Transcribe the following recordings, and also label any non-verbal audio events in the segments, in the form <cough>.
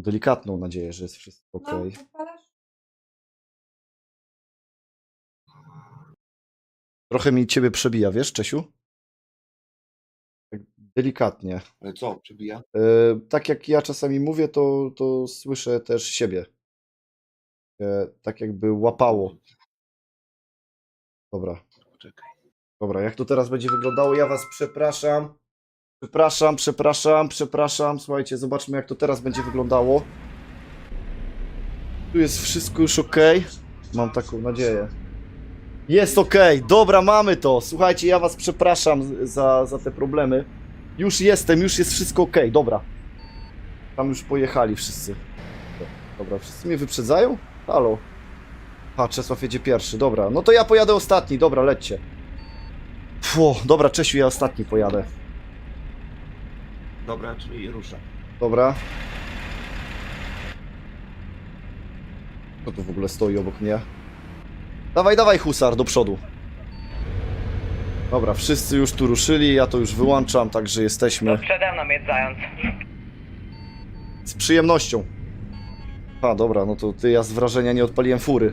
delikatną nadzieję, że jest wszystko ok. No, odpalasz? Trochę mi ciebie przebija, wiesz, Czesiu? Tak delikatnie. Ale co, przybija? E, tak jak ja czasami mówię, to, to słyszę też siebie. E, tak jakby łapało. Dobra, Poczekaj. dobra, jak to teraz będzie wyglądało? Ja was przepraszam. Przepraszam, przepraszam, przepraszam. Słuchajcie, zobaczmy jak to teraz będzie wyglądało. Tu jest wszystko już ok. Mam taką nadzieję. Jest ok, dobra, mamy to. Słuchajcie, ja was przepraszam za, za te problemy. Już jestem, już jest wszystko ok, dobra. Tam już pojechali wszyscy. Dobra, wszyscy mnie wyprzedzają? Halo. A, Czesław jedzie pierwszy, dobra. No to ja pojadę ostatni, dobra, lećcie. Fu, dobra, Czesiu, ja ostatni pojadę. Dobra, czyli rusza. Dobra. Kto tu w ogóle stoi obok mnie? Dawaj, dawaj, husar, do przodu. Dobra, wszyscy już tu ruszyli, ja to już wyłączam, także jesteśmy Przede mną jest zając. z przyjemnością. A, dobra, no to ty, ja z wrażenia nie odpaliłem fury.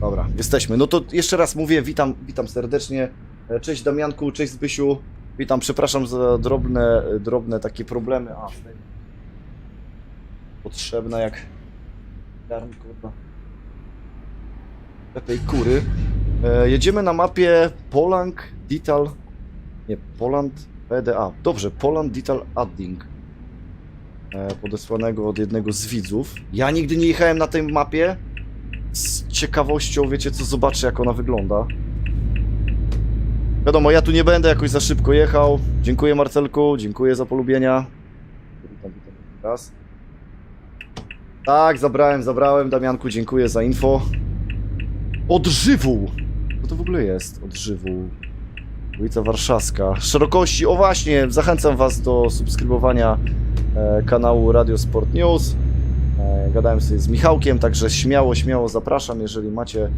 Dobra, jesteśmy. No to jeszcze raz mówię, witam, witam serdecznie. E, Cześć Damianku, cześć Zbysiu. Witam, przepraszam za drobne, drobne takie problemy. A, potrzebna jak garn, kurwa. Tej kury. E, jedziemy na mapie Polang Detail. Nie, Poland PDA. Dobrze, Poland Detail Adding. E, podesłanego od jednego z widzów. Ja nigdy nie jechałem na tej mapie. Z ciekawością, wiecie co, zobaczę jak ona wygląda. Wiadomo, ja tu nie będę jakoś za szybko jechał. Dziękuję Marcelku, dziękuję za polubienia. Raz. Tak, zabrałem, zabrałem. Damianku, dziękuję za info. Odżywół! Co to w ogóle jest? Odżywół. Ulica Warszawska. Szerokości, o właśnie, zachęcam was do subskrybowania e, kanału Radio Sport News. E, gadałem sobie z Michałkiem, także śmiało, śmiało zapraszam, jeżeli macie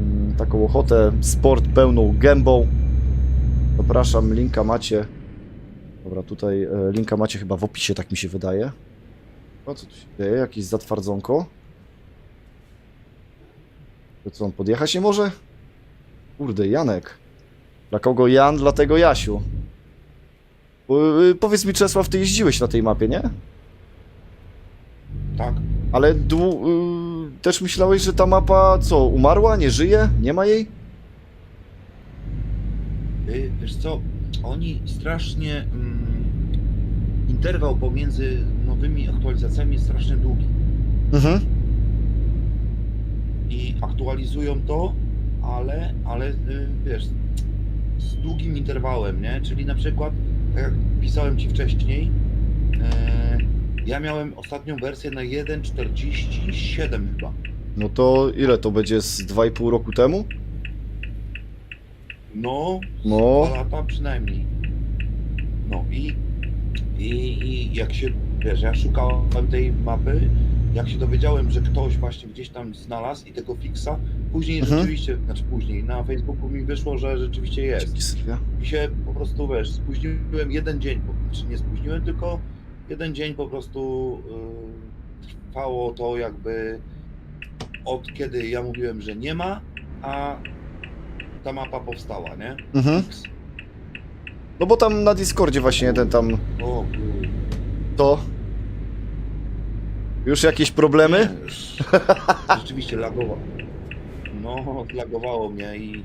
mm, taką ochotę. Sport pełną gębą. Zapraszam, linka macie. Dobra, tutaj e, linka macie chyba w opisie, tak mi się wydaje. O co tu się dzieje? Jakieś zatwardzonko? To co, on podjechać nie może? Kurde, Janek. Dla kogo Jan, dlatego Jasiu. Bo, y, Powiedz mi, Czesław, ty jeździłeś na tej mapie, nie? Tak. Ale dłu- y, też myślałeś, że ta mapa co, umarła, nie żyje, nie ma jej? Y, wiesz co, oni strasznie... Mm, interwał pomiędzy nowymi aktualizacjami jest strasznie długi. Mhm. I aktualizują to, ale, ale y, wiesz, z długim interwałem, nie? Czyli na przykład, tak jak pisałem Ci wcześniej, e, ja miałem ostatnią wersję na 1.47 chyba. No to ile to będzie z 2,5 roku temu? No, No. dwa lata przynajmniej. No i, i, i jak się, wiesz, ja szukałem tej mapy, jak się dowiedziałem, że ktoś właśnie gdzieś tam znalazł i tego fixa, później Mhm. rzeczywiście, znaczy później, na Facebooku mi wyszło, że rzeczywiście jest. I się po prostu, wiesz, spóźniłem jeden dzień, po- znaczy nie spóźniłem, tylko jeden dzień po prostu y, trwało to jakby od kiedy ja mówiłem, że nie ma, a ta mapa powstała, nie? Mhm. No bo tam na Discordzie właśnie ten tam O to. Już jakieś problemy? Nie, już <laughs> Rzeczywiście lagowało. No, lagowało mnie i...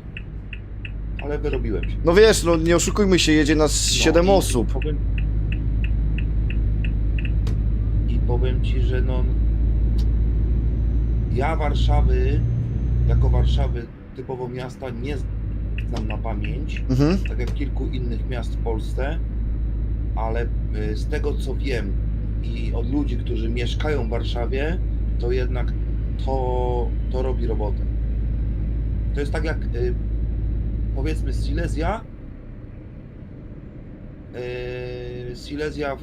Ale wyrobiłem się. No wiesz, no nie oszukujmy się, jedzie nas No 7 i osób. Powiem... I powiem ci, że no. Ja Warszawy, jako Warszawy typowo miasta, nie znam na pamięć, Mhm. tak jak kilku innych miast w Polsce, ale y, z tego co wiem i od ludzi, którzy mieszkają w Warszawie, to jednak to, to robi robotę. To jest tak jak y, powiedzmy Silesia. y, Silesia w,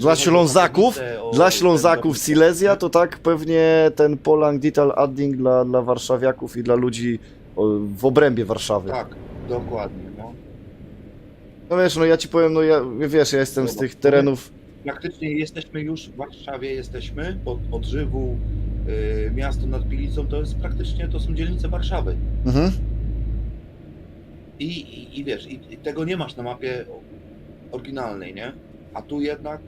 Dla Ślązaków, o- Dla Ślązaków Silesia to tak pewnie ten Polang Detail Adding dla, dla warszawiaków i dla ludzi w obrębie Warszawy. Tak, dokładnie. No. No wiesz, no ja ci powiem, no ja, wiesz, ja jestem z tych terenów praktycznie jesteśmy już w Warszawie, jesteśmy od odżywu, y, miasto nad Pilicą, to jest praktycznie, to są dzielnice Warszawy. Mhm. I, i, i wiesz, i, i tego nie masz na mapie oryginalnej, nie? A tu jednak,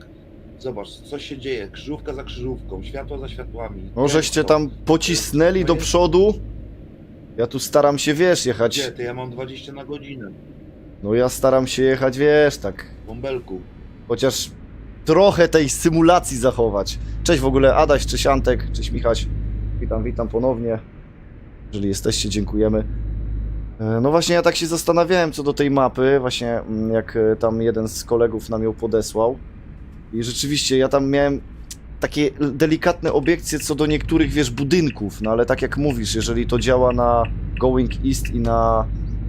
zobacz, co się dzieje, krzyżówka za krzyżówką, światła za światłami. No, żeście tam pocisnęli do przodu. Ja tu staram się, wiesz, jechać. Ty? Ja mam 20 na godzinę, No ja staram się jechać, wiesz, tak. bąbelku. Chociaż trochę tej symulacji zachować. Cześć w ogóle, Adaś, cześć Antek, cześć Michaś. Witam, witam ponownie. Jeżeli jesteście, dziękujemy. E, No właśnie, ja tak się zastanawiałem co do tej mapy, właśnie mm, jak e, tam jeden z kolegów nam ją podesłał. I rzeczywiście, ja tam miałem takie delikatne obiekcje co do niektórych, wiesz, budynków, no ale tak jak mówisz, jeżeli to działa na Going East i na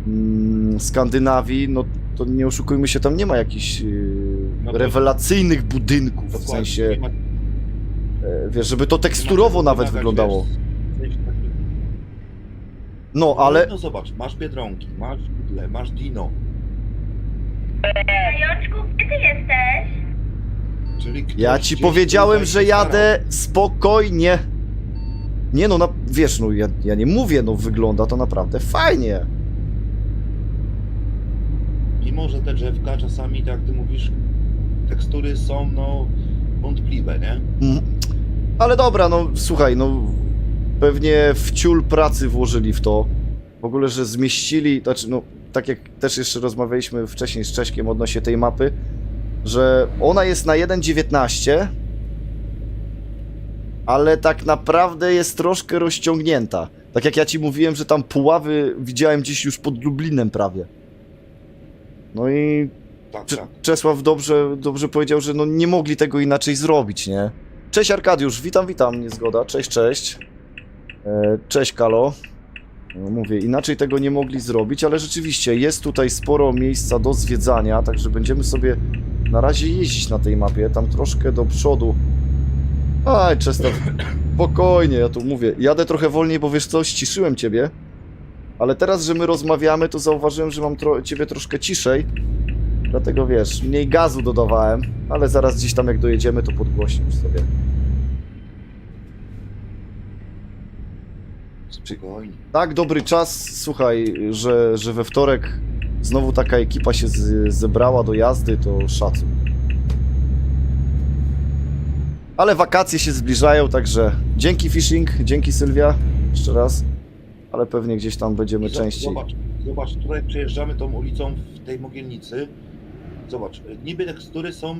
mm, Skandynawii, no to nie oszukujmy się, tam nie ma jakichś yy, No to- rewelacyjnych budynków, w sensie, ma- e, wiesz, żeby to teksturowo nawet wymagać, wyglądało. wiesz, No, ale No zobacz, masz Biedronki, masz Lidle, masz Dino, Joczku, gdzie ty jesteś? Czyli ktoś ja ci gdzieś powiedziałem, tutaj że się jadę spokojnie. Nie no, na, wiesz, no ja, ja nie mówię, no wygląda to naprawdę fajnie. Mimo, że te drzewka czasami, tak jak ty mówisz, tekstury są, no, wątpliwe, nie? Mm. Ale dobra, no słuchaj, no pewnie w ciul pracy włożyli w to. W ogóle, że zmieścili, znaczy no tak jak też jeszcze rozmawialiśmy wcześniej z Cześkiem odnośnie tej mapy, że ona jest na 1.19, ale tak naprawdę jest troszkę rozciągnięta. Tak jak ja ci mówiłem, że tam Puławy widziałem gdzieś już pod Lublinem prawie. No i Tak, Cze- tak. Czesław dobrze, dobrze powiedział, że no nie mogli tego inaczej zrobić, nie? Cześć Arkadiusz, witam, witam, niezgoda. Cześć, cześć. E, Cześć Kalo. No, mówię, inaczej tego nie mogli zrobić, ale rzeczywiście jest tutaj sporo miejsca do zwiedzania, także będziemy sobie na razie jeździć na tej mapie, tam troszkę do przodu. Aj, Czesław, spokojnie, ja tu mówię, jadę trochę wolniej, bo wiesz co, ściszyłem ciebie, ale teraz, że my rozmawiamy, to zauważyłem, że mam tro ciebie troszkę ciszej, Dlatego wiesz, mniej gazu dodawałem, ale zaraz gdzieś tam jak dojedziemy, to podgłośnisz sobie. Spokojnie. Tak dobry czas, słuchaj, że, że we wtorek znowu taka ekipa się z, zebrała do jazdy, to szacun. Ale wakacje się zbliżają, także dzięki Fishing, dzięki Sylwia, jeszcze raz. Ale pewnie gdzieś tam będziemy I zo- częściej. Zobacz, zobacz, tutaj przejeżdżamy tą ulicą w tej mogielnicy. Zobacz, niby tekstury są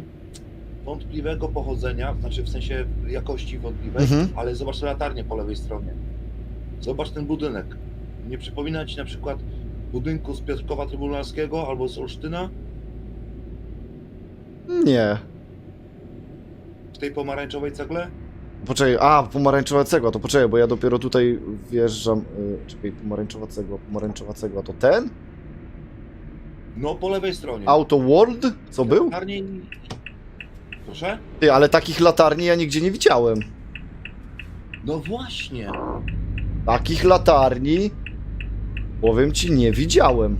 wątpliwego pochodzenia, znaczy w sensie jakości wątpliwej, Mhm. ale zobacz latarnie po lewej stronie. Zobacz ten budynek. Nie przypomina ci na przykład budynku z Piotrkowa Trybunalskiego albo z Olsztyna Nie. w tej pomarańczowej cegle? Poczekaj, a, pomarańczowa cegła, to poczekaj, bo ja dopiero tutaj wjeżdżam. Y, czekaj, pomarańczowa cegła, pomarańczowa cegła, to ten? No, po lewej stronie. Auto World? Co był? Latarnie i- Proszę? Ty, ale takich latarni ja nigdzie nie widziałem. No właśnie. Takich latarni, powiem ci, nie widziałem.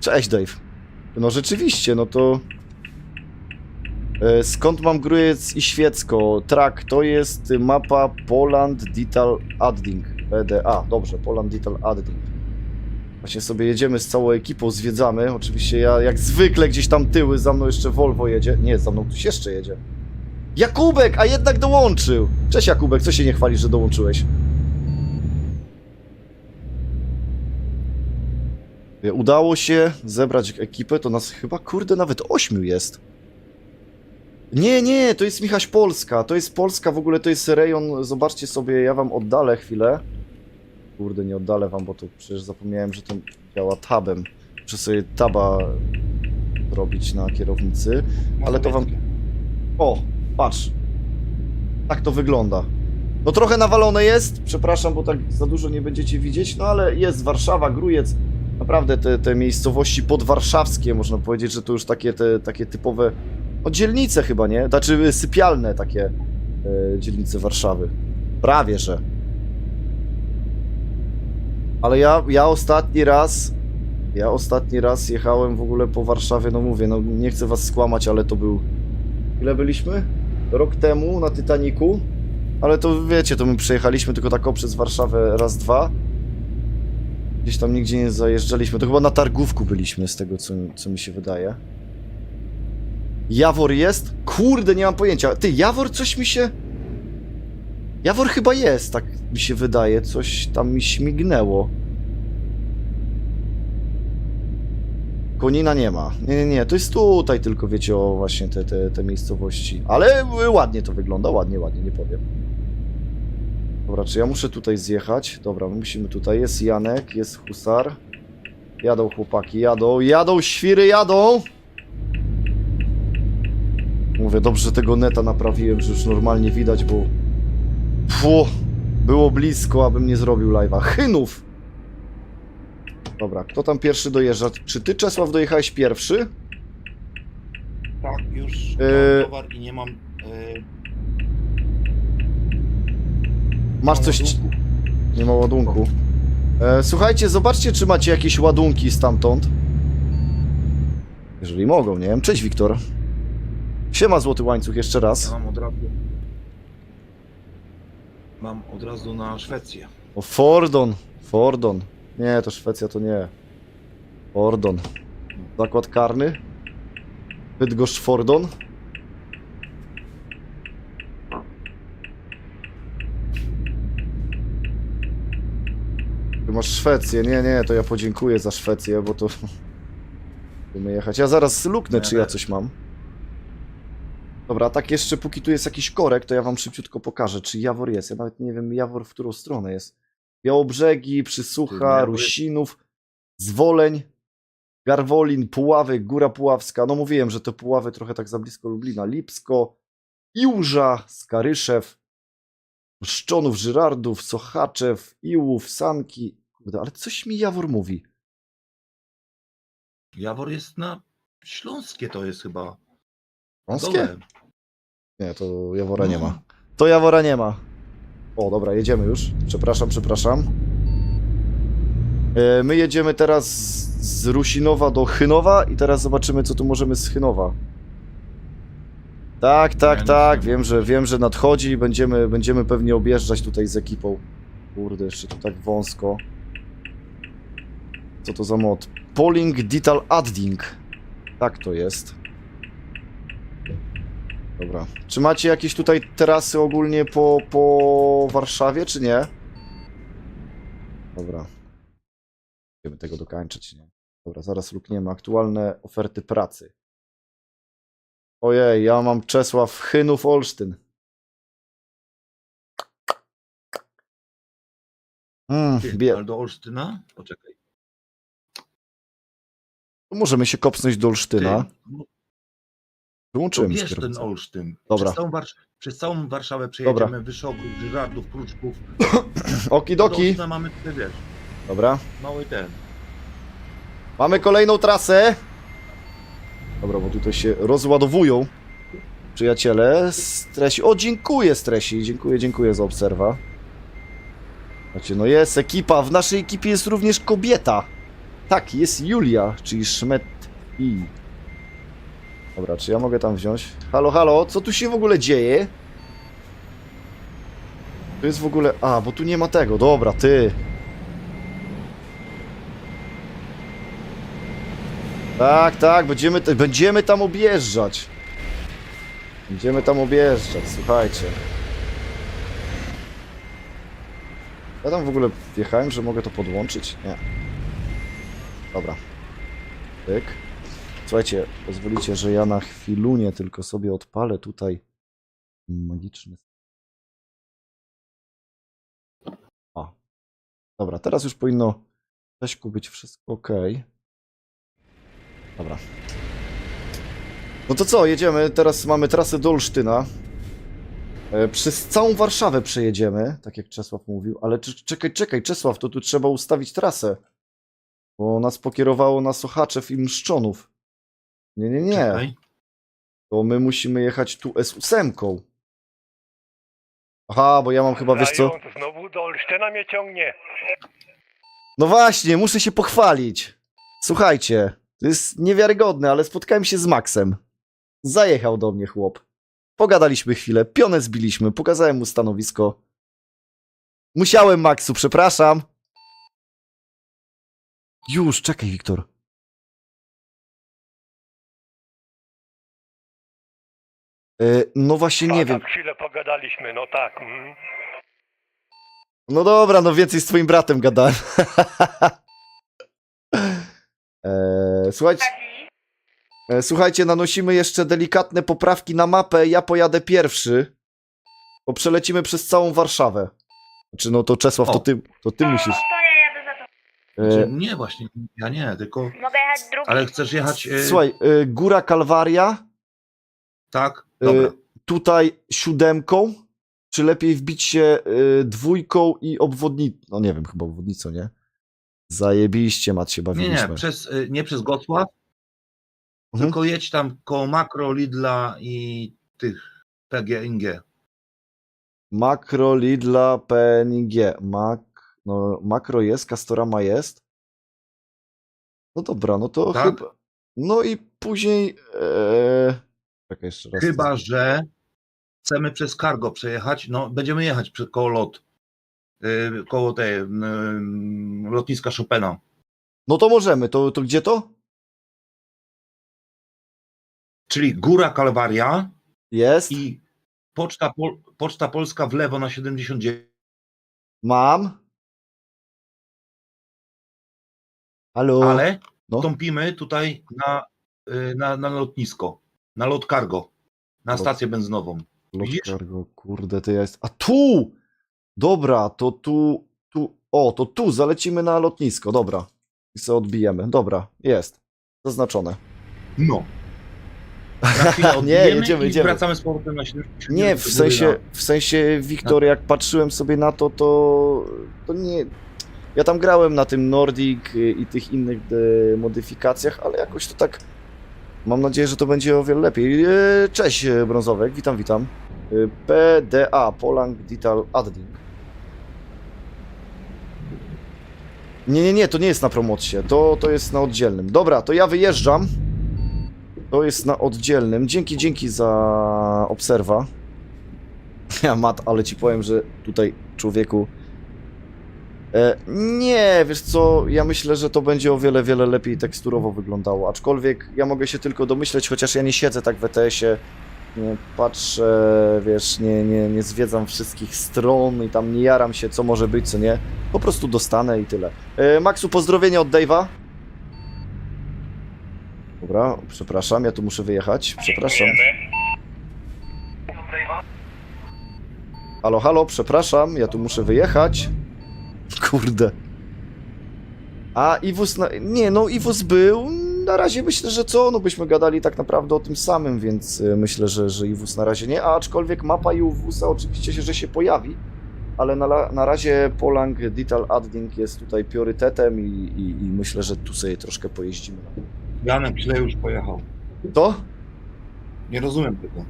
Cześć, Dave. No rzeczywiście, no to... E, Skąd mam Grujec i Świecko? Track to jest mapa Poland Detail Adding. PDA, dobrze, Poland Detail Adding. Właśnie sobie jedziemy z całą ekipą, zwiedzamy. Oczywiście ja jak zwykle gdzieś tam tyły, za mną jeszcze Volvo jedzie. Nie, za mną ktoś jeszcze jedzie. Jakubek, a jednak dołączył! Cześć Jakubek, co się nie chwalisz, że dołączyłeś? Udało się zebrać ekipę, to nas chyba, kurde, nawet ośmiu jest. Nie, nie, to jest Michaś Polska, to jest Polska, w ogóle to jest rejon, zobaczcie sobie, ja wam oddalę chwilę. Kurde, nie oddalę wam, bo to przecież zapomniałem, że to działa tabem. Muszę sobie taba robić na kierownicy. Ale to wam-. O, patrz. Tak to wygląda. No trochę nawalone jest, przepraszam, bo tak za dużo nie będziecie widzieć, no ale jest Warszawa, Grujec. Naprawdę te, te miejscowości podwarszawskie, można powiedzieć, że to już takie, te, takie typowe no, dzielnice chyba, nie? Znaczy sypialne takie e, dzielnice Warszawy. Prawie, że. Ale ja, ja ostatni raz Ja ostatni raz jechałem w ogóle po Warszawie, no mówię, no nie chcę was skłamać, ale to był... Ile byliśmy? Rok temu na Titaniku. Ale to wiecie, to my przejechaliśmy tylko tak przez Warszawę raz, dwa. Gdzieś tam nigdzie nie zajeżdżaliśmy. To chyba na targówku byliśmy, z tego co, co mi się wydaje. Jawor jest? Kurde, nie mam pojęcia. Ty, Jawor coś mi się... Jawor chyba jest, tak mi się wydaje. Coś tam mi śmignęło. Konina nie ma. Nie, nie, nie. To jest tutaj tylko, wiecie, o właśnie te, te, te miejscowości. Ale y, ładnie to wygląda, ładnie, ładnie, nie powiem. Dobra, czy ja muszę tutaj zjechać? Dobra, my musimy tutaj. Jest Janek, jest Husar. Jadą chłopaki, jadą, jadą, świry jadą! Mówię, dobrze, że tego neta naprawiłem, że już normalnie widać, bo... Fu, było blisko, abym nie zrobił live'a. Chynów! Dobra, kto tam pierwszy dojeżdża? Czy ty, Czesław, dojechałeś pierwszy? Tak, już Yy. mam towar i nie mam. Yy, Masz coś... ładunku. Nie ma ładunku. E, słuchajcie, zobaczcie, czy macie jakieś ładunki stamtąd. Jeżeli mogą, nie wiem. Cześć, Wiktor. Siema, Złoty Łańcuch, jeszcze Ja raz. mam od razu. Mam od razu na Szwecję. O, Fordon. Fordon. Nie, to Szwecja to nie. Fordon. Zakład karny. Bydgoszcz Fordon. Ty masz Szwecję. Nie, nie, to ja podziękuję za Szwecję, bo to... <laughs> Będziemy jechać. Ja zaraz luknę, czy ja coś mam. Dobra, tak jeszcze póki tu jest jakiś korek, to ja wam szybciutko pokażę, czy Jawor jest. Ja nawet nie wiem, Jawor w którą stronę jest. Białobrzegi, Przysłucha, Rusinów, Zwoleń, Garwolin, Puławy, Góra Puławska. No mówiłem, że to Puławy trochę tak za blisko Lublina. Lipsko, Iłża, Skaryszew, Szczonów, Żyrardów, Sochaczew, Iłów, Sanki. Kurde, ale coś mi Jawor mówi. Jawor jest na Śląskie to jest chyba. Wąskie? Dole. Nie, to Jawora nie No. ma. To Jawora nie ma. O, dobra, jedziemy już. Przepraszam, przepraszam. E, My jedziemy teraz z- Rusinowa do Chynowa i teraz zobaczymy, co tu możemy z Chynowa. Tak, tak, tak. Wiem, że wiem, że nadchodzi i będziemy, będziemy pewnie objeżdżać tutaj z ekipą. Kurde, jeszcze tu tak wąsko. Co to za mod? Polling Digital Adding. Tak to jest. Dobra. Czy macie jakieś tutaj terasy ogólnie po, po Warszawie, czy nie? Dobra. Będziemy tego dokończyć, nie? Dobra, zaraz lukniemy aktualne oferty pracy. Ojej, ja mam Czesław Chynów Olsztyn. Mm, bie... Ale do Olsztyna? Poczekaj. Możemy się kopsnąć do Olsztyna. Ty, no, to Wyłączyłem wiesz ten. Olsztyn. Dobra. Przez całą, Warsz- przez całą Warszawę przejedziemy, Wyszoków, Żyrardów, Pruczków. Do <coughs> Okidoki. Olsztyna mamy tutaj, wiesz, Dobra. mały ten. Mamy kolejną trasę. Dobra, bo tutaj się rozładowują przyjaciele. Stresi. O, dziękuję Stresi. Dziękuję, dziękuję za obserwa. Znaczy, no jest ekipa. W naszej ekipie jest również kobieta. Tak, jest Julia, czyli Szmet i. Dobra, czy ja mogę tam wziąć? Halo, halo, co tu się w ogóle dzieje? To jest w ogóle. A, bo tu nie ma tego. Dobra, ty. Tak, tak, będziemy, będziemy tam objeżdżać. Będziemy tam objeżdżać, słuchajcie. Ja tam w ogóle wjechałem, że mogę to podłączyć? Nie. Dobra. Tyk. Słuchajcie, pozwolicie, że ja na chwilunię tylko sobie odpalę tutaj magiczny. O. Dobra, teraz już powinno Cześćku być wszystko ok. Dobra. No to co, jedziemy. Teraz mamy trasę do Olsztyna. E, Przez całą Warszawę przejedziemy, tak jak Czesław mówił, ale cz- czekaj, czekaj, Czesław, to tu trzeba ustawić trasę. Bo nas pokierowało na Sochaczew i Mszczonów. Nie, nie, nie. Czekaj. To my musimy jechać tu S8. Aha, bo ja mam chyba, wiesz co? Zając, Znowu do Olsztyna mnie ciągnie. No właśnie, muszę się pochwalić. Słuchajcie, to jest niewiarygodne, ale spotkałem się z Maxem. Zajechał do mnie chłop. Pogadaliśmy chwilę, pionę zbiliśmy, pokazałem mu stanowisko. Musiałem, Maxu, przepraszam. Już, czekaj, Wiktor. No właśnie nie A, wiem. Tak chwilę pogadaliśmy, no tak. Mm. No dobra, no więcej z twoim bratem gadałem. Eee, <laughs> słuchajcie, e, słuchajcie, nanosimy jeszcze delikatne poprawki na mapę. Ja pojadę pierwszy, bo przelecimy przez całą Warszawę. Znaczy, no to Czesław, to O. ty, to ty musisz. To ja jadę za to. E, Znaczy, nie, właśnie, ja nie, tylko... Mogę jechać drugi? Ale chcesz jechać... E, słuchaj, e, Góra Kalwaria, Tak? E, Dobra. tutaj siódemką, czy lepiej wbić się e, dwójką i obwodnicą? No nie wiem, chyba obwodnicą, nie? Zajebiście, mat się Nie, bawiliśmy. nie, przez, e, nie przez Gosław, Mhm. tylko jedź tam koło Makro, Lidla i tych PGNG. Makro, Lidla, PNG. Mak, no, makro jest, Castorama jest. No dobra, no to Tak? chyba. No i później. E... Czekaj jeszcze raz. Chyba, że chcemy przez Cargo przejechać, no będziemy jechać przy, koło lot, yy, koło tej yy, lotniska Chopina. No to możemy. To, to gdzie to? Czyli Góra Kalwaria Jest. i Poczta, Pol, Poczta Polska w lewo na 79. Mam. Halo. Ale No. wstąpimy tutaj na, yy, na, na lotnisko, na lot Cargo, na Lot- stację benzynową. Lot widzisz? Cargo, kurde, to jest. A tu! Dobra, to tu. tu. O, to tu zalecimy na lotnisko. Dobra. I sobie odbijemy. Dobra, jest. Zaznaczone. No. <laughs> Nie, jedziemy, i jedziemy. wracamy z powrotem na 79. Nie, w sensie, w sensie, Wiktor, jak patrzyłem sobie na to, to, to nie. Ja tam grałem na tym Nordic i tych innych e, modyfikacjach, ale jakoś to tak. Mam nadzieję, że to będzie o wiele lepiej. E, Cześć, e, Brązowek, witam, witam. E, PDA, Polang Digital Adding. Nie, nie, nie, to nie jest na promocie, to, to jest na oddzielnym. Dobra, to ja wyjeżdżam. To jest na oddzielnym. Dzięki, dzięki za obserwa. <laughs> Ja mat, ale ci powiem, że tutaj człowieku. E, nie, wiesz co, ja myślę, że to będzie o wiele, wiele lepiej teksturowo wyglądało. Aczkolwiek ja mogę się tylko domyśleć, chociaż ja nie siedzę tak w ETS-ie. Nie patrzę, wiesz, nie, nie, nie zwiedzam wszystkich stron i tam nie jaram się, co może być, co nie. Po prostu dostanę i tyle. E, Maxu, pozdrowienia od Dave'a. Dobra, przepraszam, ja tu muszę wyjechać. Przepraszam. Halo, halo, przepraszam, ja tu muszę wyjechać. <laughs> Kurde. A Iwus, na... nie no, Iwus był, na razie myślę, że co, no byśmy gadali tak naprawdę o tym samym, więc y, myślę, że, że Iwus na razie nie, a aczkolwiek mapa Iwusa oczywiście się, że się pojawi, ale na, na razie Polang Digital Adding jest tutaj priorytetem i, i, i myślę, że tu sobie troszkę pojeździmy. Janek źle już pojechał. To? Nie rozumiem tego.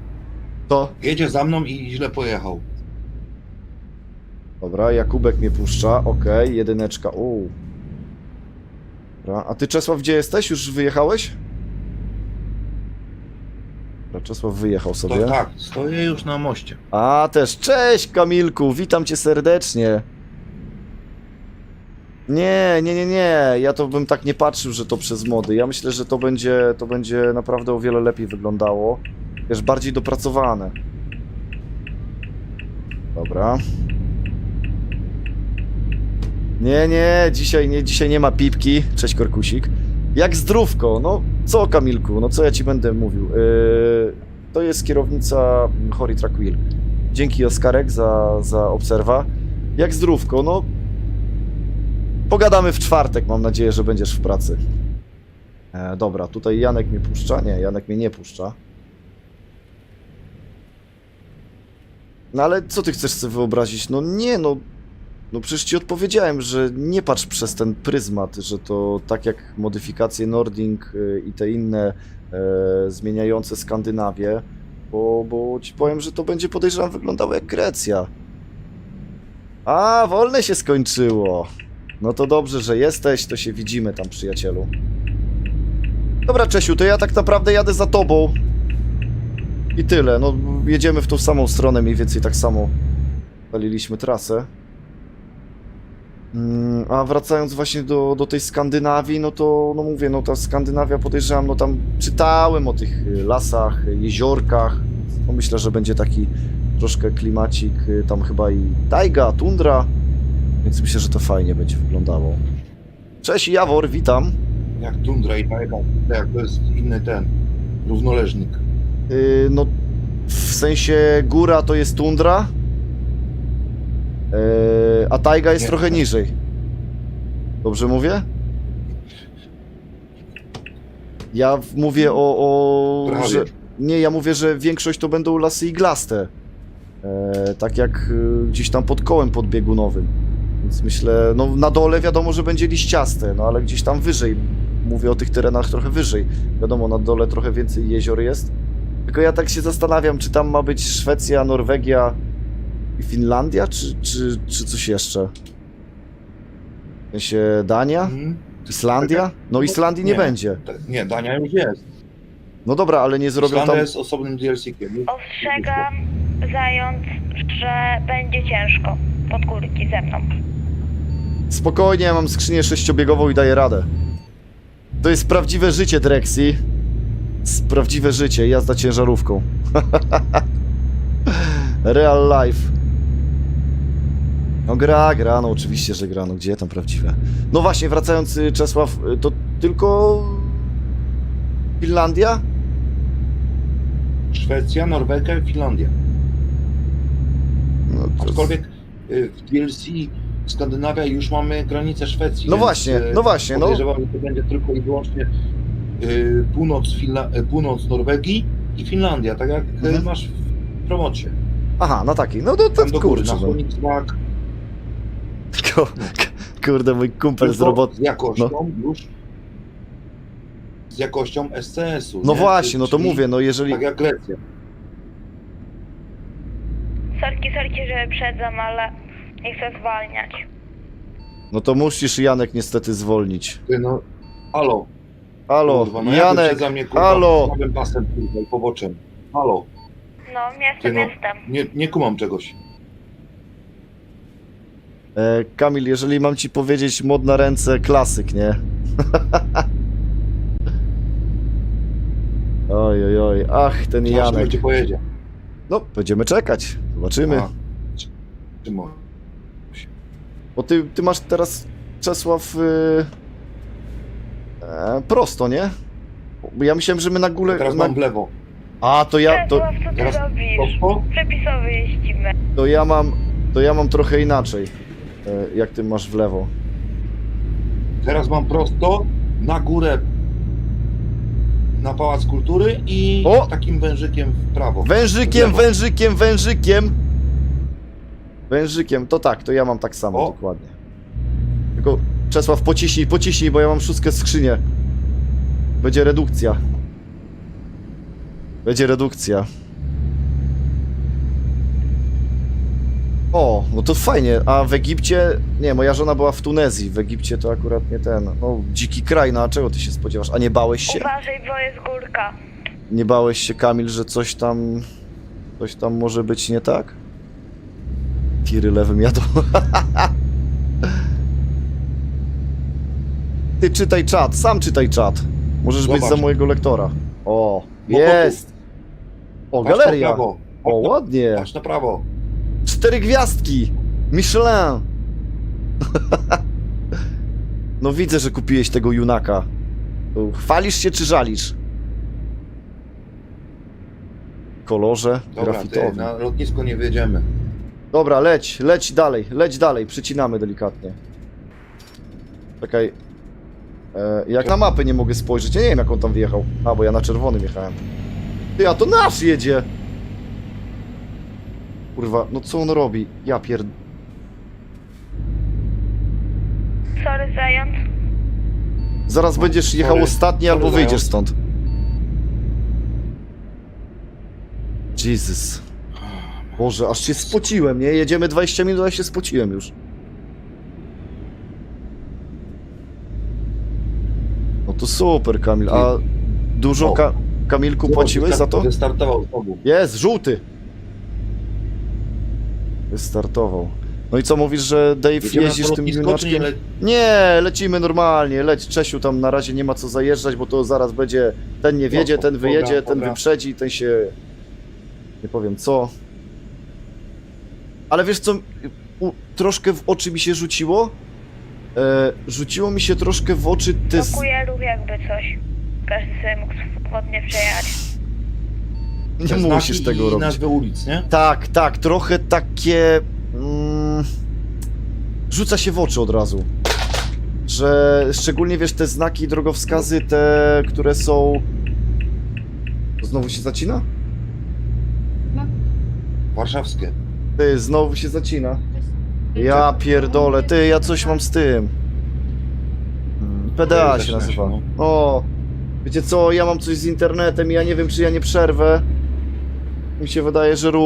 To? Jedzie za mną i źle pojechał. Dobra, Jakubek mnie puszcza, okej, jedyneczka, uuu. Dobra, a ty Czesław gdzie jesteś? Już wyjechałeś? Dobra, Czesław wyjechał sobie. To tak. Stoję już na moście. A też, cześć Kamilku, witam cię serdecznie. Nie, nie, nie, nie, ja to bym tak nie patrzył, że to przez mody. Ja myślę, że to będzie, to będzie naprawdę o wiele lepiej wyglądało. Wiesz, bardziej dopracowane. Dobra. Nie, nie, dzisiaj nie, dzisiaj nie ma pipki. Cześć Korkusik. Jak zdrówko, no co Kamilku, no co ja ci będę mówił. Yy, to jest kierownica Hori Wheel. Dzięki Oskarek za, za obserwa. Jak zdrówko, no pogadamy w czwartek, mam nadzieję, że będziesz w pracy. E, dobra, tutaj Janek mnie puszcza. Nie, Janek mnie nie puszcza. No ale co ty chcesz sobie wyobrazić? No nie, no. No przecież ci odpowiedziałem, że nie patrz przez ten pryzmat, że to tak jak modyfikacje Nording y, i te inne e, zmieniające Skandynawię, bo, bo ci powiem, że to będzie podejrzewam wyglądało jak Grecja. A, wolne się skończyło. No to dobrze, że jesteś, to się widzimy tam, przyjacielu. Dobra, Czesiu, to ja tak naprawdę jadę za tobą. I tyle, no jedziemy w tą samą stronę, mniej więcej tak samo paliliśmy trasę. Mm, A wracając właśnie do, do tej Skandynawii, no to, no mówię, no ta Skandynawia podejrzewam, no tam czytałem o tych lasach, jeziorkach. No myślę, że będzie taki troszkę klimacik, y, tam chyba i tajga, tundra, więc myślę, że to fajnie będzie wyglądało. Cześć Jawor, witam. Jak tundra i tajga, jak to jest inny ten, równoleżnik. Yy, no, w sensie góra to jest tundra, yy, a tajga jest Nie. trochę niżej. Dobrze mówię? Ja w- mówię o, o Prawie. że, nie, ja mówię, że większość to będą lasy iglaste. E, tak jak y, gdzieś tam pod kołem podbiegunowym. Więc myślę, no na dole wiadomo, że będzie liściaste, no ale gdzieś tam wyżej. Mówię o tych terenach trochę wyżej. Wiadomo, na dole trochę więcej jezior jest. Tylko ja tak się zastanawiam, czy tam ma być Szwecja, Norwegia Finlandia, czy, czy, czy coś jeszcze? W sensie Dania? Mhm. Islandia? No Islandii nie, Nie. będzie. Tak, Nie, Dania już jest. No dobra, ale nie zrobią Islandia tam... jest osobnym DLC-kiem. Ostrzegam, zając, że będzie ciężko pod górki ze mną. Spokojnie, ja mam skrzynię sześciobiegową i daję radę. To jest prawdziwe życie, Drexy. Jest prawdziwe życie, jazda ciężarówką. <laughs> Real life. No gra, gra, no oczywiście, że gra, no gdzie tam prawdziwe? No właśnie, wracając, y, Czesław, y, to tylko... Finlandia? Szwecja, Norwegia, Finlandia. No, to... Aczkolwiek y, w DLC Skandynawia już mamy granicę Szwecji. No więc, właśnie, no właśnie, no. Podejrzewam, że to będzie tylko i wyłącznie północ, Finla- północ Norwegii i Finlandia, tak jak Mhm. masz w promocie. Aha, no taki, no to, to kurczę, na no. Ko- Kurde, mój kumpel z roboty. Z jakością już z jakością SCS-u. No nie? właśnie, no to Czyli mówię, no jeżeli... Tak jak Grecja. Sorki, sorki, że wyprzedzam, ale nie chcę zwalniać. No to musisz Janek niestety zwolnić. Ty no, halo, Halo, kurwa, no Janek, wyprzedza mnie, kurwa, halo. pasem, kurwa, i poboczem. Halo, No, jestem, Ty no. jestem. nie, nie kumam czegoś. E, Kamil, jeżeli mam ci powiedzieć mod na ręce, klasyk, nie? <laughs> oj, oj, oj, ach, ten Zobaczymy, Janek. gdzie pojedzie. No, będziemy czekać, zobaczymy. A, czy- czy mo- Bo ty, ty masz teraz, Czesław, y, e, prosto, nie? Bo ja myślałem, że my na górę... Teraz Na... mam w lewo. A, to ja, to, Czesław, co ty teraz robisz? Prosto? Przepisowy jeździmy. to ja mam, to ja mam trochę inaczej, e, jak ty masz w lewo. Teraz mam prosto, na górę na Pałac Kultury i O! takim wężykiem w prawo. Wężykiem, W lewo. wężykiem, wężykiem. Wężykiem, to tak, to ja mam tak samo, O. dokładnie. Tylko Czesław, pociśnij, pociśnij, bo ja mam szóstkę skrzynię. Będzie redukcja. Będzie redukcja. O, no to fajnie. A w Egipcie, nie, moja żona była w Tunezji. W Egipcie to akurat nie ten. No, dziki kraj, no a czego ty się spodziewasz? A nie bałeś się? Uważaj, bo jest górka. Nie bałeś się, Kamil, że coś tam. Coś tam może być nie tak? Tiry lewym jadą. <laughs> Ty czytaj czat, sam czytaj czat. Możesz być Zobacz. za mojego lektora. O, jest! O, Patrz na galeria! prawo. O, Patrz na- ładnie! Patrz na prawo. Cztery gwiazdki! Michelin! <laughs> No widzę, że kupiłeś tego junaka. Chwalisz się czy żalisz? Kolorze Dobra, ty, grafitowym. na lotnisko nie wyjedziemy. Dobra, leć, leć dalej, leć dalej, przycinamy delikatnie. Czekaj. E, jak na mapy nie mogę spojrzeć, ja nie wiem jak on tam wjechał. A, bo ja na czerwonym jechałem. Ty, a to nasz jedzie! Kurwa, no co on robi? Ja pierd... Sorry, zając. Zaraz No, będziesz jechał ostatni sorry, albo wyjdziesz stąd. Jesus. Boże, aż się spociłem, nie? Jedziemy 20 minut, a ja się spociłem już. to super, Kamil. A dużo, ka Kamilku, płaciłeś za to? Wystartował. Jest, żółty. Wystartował. No i co mówisz, że Dave Jedziemy jeździsz na tym lotnisko, czy junaczkiem? nie le... Nie, lecimy normalnie. Leć Czesiu, tam na razie nie ma co zajeżdżać, bo to zaraz będzie. Ten nie wiedzie, No, ten dobra, wyjedzie, ten dobra. wyprzedzi, ten się. Nie powiem co. Ale wiesz co, u, troszkę w oczy mi się rzuciło? E, rzuciło mi się troszkę w oczy te. z- Blokuję ruch jakby coś. Każdy sobie mógł swobodnie przejechać. Nie te musisz znaki tego i robić. nazwy ulic, nie? Tak, tak, trochę takie. Mm, rzuca się w oczy od razu. Że szczególnie wiesz, te znaki drogowskazy, te, które są. Znowu się zacina? Warszawskie. Ty, znowu się zacina. Ja pierdolę, ty, ja coś mam z tym. Mm, PDA się zaczyna nazywa. O, wiecie co, ja mam coś z internetem i ja nie wiem, czy ja nie przerwę. Mi się wydaje, że rób.